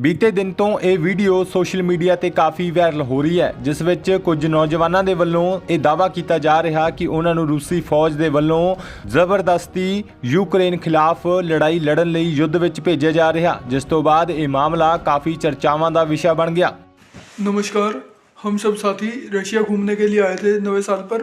ਬੀਤੇ ਦਿਨ ਤੋਂ ਇਹ ਵੀਡੀਓ ਸੋਸ਼ਲ ਮੀਡੀਆ ਤੇ ਕਾਫੀ ਵਾਇਰਲ ਹੋ ਰਹੀ ਹੈ ਜਿਸ ਵਿੱਚ ਕੁਝ ਨੌਜਵਾਨਾਂ ਦੇ ਵੱਲੋਂ ਇਹ ਦਾਅਵਾ ਕੀਤਾ ਜਾ ਰਿਹਾ ਕਿ ਉਹਨਾਂ ਨੂੰ ਰੂਸੀ ਫੌਜ ਦੇ ਵੱਲੋਂ ਜ਼ਬਰਦਸਤੀ ਯੂਕਰੇਨ ਖਿਲਾਫ ਲੜਾਈ ਲੜਨ ਲਈ ਯੁੱਧ ਵਿੱਚ ਭੇਜਿਆ ਜਾ ਰਿਹਾ ਜਿਸ ਤੋਂ ਬਾਅਦ ਇਹ ਮਾਮਲਾ ਕਾਫੀ ਚਰਚਾਵਾਂ ਦਾ ਵਿਸ਼ਾ ਬਣ ਗਿਆ नमस्कार हम सब साथी रशिया घूमने के लिए आए थे नवे साल पर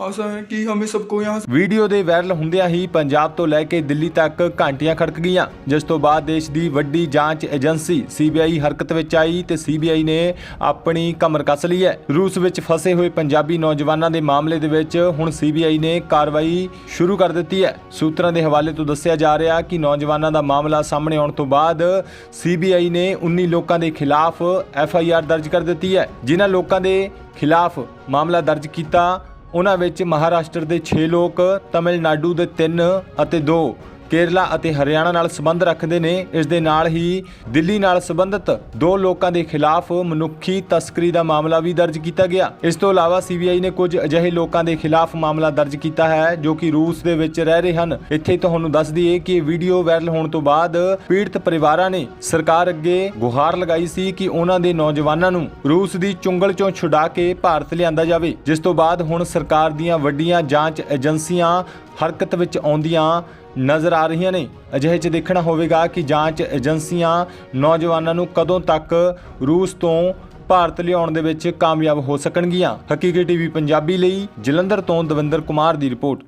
ਆਸਾ ਹੈ ਕਿ ਹਮੇ ਸਭ ਕੋ ਯਹਾਂ ਵੀਡੀਓ ਦੇ ਵਾਇਰਲ ਹੁੰਦਿਆਂ ਹੀ ਪੰਜਾਬ ਤੋਂ ਲੈ ਕੇ ਦਿੱਲੀ ਤੱਕ ਘੰਟੀਆਂ ਖੜਕ ਗਈਆਂ, ਜਿਸ ਤੋਂ ਬਾਅਦ ਦੇਸ਼ ਦੀ ਵੱਡੀ ਜਾਂਚ ਏਜੰਸੀ ਸੀਬੀਆਈ ਹਰਕਤ ਵਿੱਚ ਆਈ ਤੇ ਸੀਬੀਆਈ ਨੇ ਆਪਣੀ ਕਮਰ ਕੱਸ ਲਈ ਹੈ। ਰੂਸ ਵਿੱਚ ਫਸੇ ਹੋਏ ਪੰਜਾਬੀ ਨੌਜਵਾਨਾਂ ਦੇ ਮਾਮਲੇ ਦੇ ਵਿੱਚ ਹੁਣ ਸੀਬੀਆਈ ਨੇ ਕਾਰਵਾਈ ਸ਼ੁਰੂ ਕਰ ਦਿੱਤੀ ਹੈ। ਸੂਤਰਾਂ ਦੇ ਹਵਾਲੇ ਤੋਂ ਦੱਸਿਆ ਜਾ ਰਿਹਾ ਕਿ ਨੌਜਵਾਨਾਂ ਦਾ ਮਾਮਲਾ ਸਾਹਮਣੇ ਆਉਣ ਤੋਂ ਬਾਅਦ ਸੀਬੀਆਈ ਨੇ 19 ਲੋਕਾਂ ਦੇ ਖਿਲਾਫ ਐਫਆਈਆਰ ਦਰਜ ਕਰ ਦਿੱਤੀ ਹੈ। ਜਿਨ੍ਹਾਂ ਲੋਕਾਂ ਦੇ ਖਿਲਾਫ ਮਾਮਲਾ ਦਰਜ ਕੀਤਾ ਉਹਨਾਂ ਵਿੱਚ ਮਹਾਰਾਸ਼ਟਰ ਦੇ 6 ਲੋਕ ਤਮਿਲਨਾਡੂ ਦੇ 3 ਅਤੇ 2 ਕੇਰਲਾ ਅਤੇ ਹਰਿਆਣਾ ਨਾਲ ਸੰਬੰਧ ਰੱਖਦੇ ਨੇ। ਇਸ ਦੇ ਨਾਲ ਹੀ ਦਿੱਲੀ ਨਾਲ ਸੰਬੰਧਿਤ ਦੋ ਲੋਕਾਂ ਦੇ ਖਿਲਾਫ ਮਨੁੱਖੀ ਤਸਕਰੀ ਦਾ ਮਾਮਲਾ ਵੀ ਦਰਜ ਕੀਤਾ ਗਿਆ। ਇਸ ਤੋਂ ਇਲਾਵਾ ਸੀਬੀਆਈ ਨੇ ਕੁਝ ਅਜਿਹੇ ਲੋਕਾਂ ਦੇ ਖਿਲਾਫ ਮਾਮਲਾ ਦਰਜ ਕੀਤਾ ਹੈ, ਜੋ ਕਿ ਰੂਸ ਦੇ ਵਿੱਚ ਰਹਿ ਰਹੇ ਹਨ। ਇੱਥੇ ਤੁਹਾਨੂੰ ਦੱਸ ਦਈਏ ਕਿ ਵੀਡੀਓ ਵਾਇਰਲ ਹੋਣ ਤੋਂ ਬਾਅਦ ਪੀੜਤ ਪਰਿਵਾਰਾਂ ਨੇ ਸਰਕਾਰ ਅੱਗੇ ਗੁਹਾਰ ਲਗਾਈ ਸੀ ਕਿ ਉਹਨਾਂ ਦੇ ਨੌਜਵਾਨਾਂ ਨੂੰ ਰੂਸ ਦੀ ਚੁੰਗਲ ਚੋਂ ਛੁਡਾ ਕੇ ਭਾਰਤ ਲਿਆਂਦਾ ਜਾਵੇ। ਜਿਸ ਤੋਂ ਬਾਅਦ ਹੁਣ ਸਰਕਾਰ ਦੀਆਂ ਵੱਡੀਆਂ ਜਾਂਚ ਏਜੰਸੀਆਂ ਹਰਕਤ ਵਿੱਚ ਆਉਂਦੀਆਂ ਨਜ਼ਰ ਆ ਰਹੀਆਂ ਨੇ। ਅਜਿਹੇ 'ਚ ਦੇਖਣਾ ਹੋਵੇਗਾ ਕਿ ਜਾਂਚ ਏਜੰਸੀਆਂ ਨੌਜਵਾਨਾਂ ਨੂੰ ਕਦੋਂ ਤੱਕ ਰੂਸ ਤੋਂ ਭਾਰਤ ਲਿਆਉਣ ਦੇ ਵਿੱਚ ਕਾਮਯਾਬ ਹੋ ਸਕਣਗੀਆਂ। ਹਕੀਕੀ ਟੀਵੀ ਪੰਜਾਬੀ ਲਈ ਜਲੰਧਰ ਤੋਂ ਦਵਿੰਦਰ ਕੁਮਾਰ ਦੀ ਰਿਪੋਰਟ।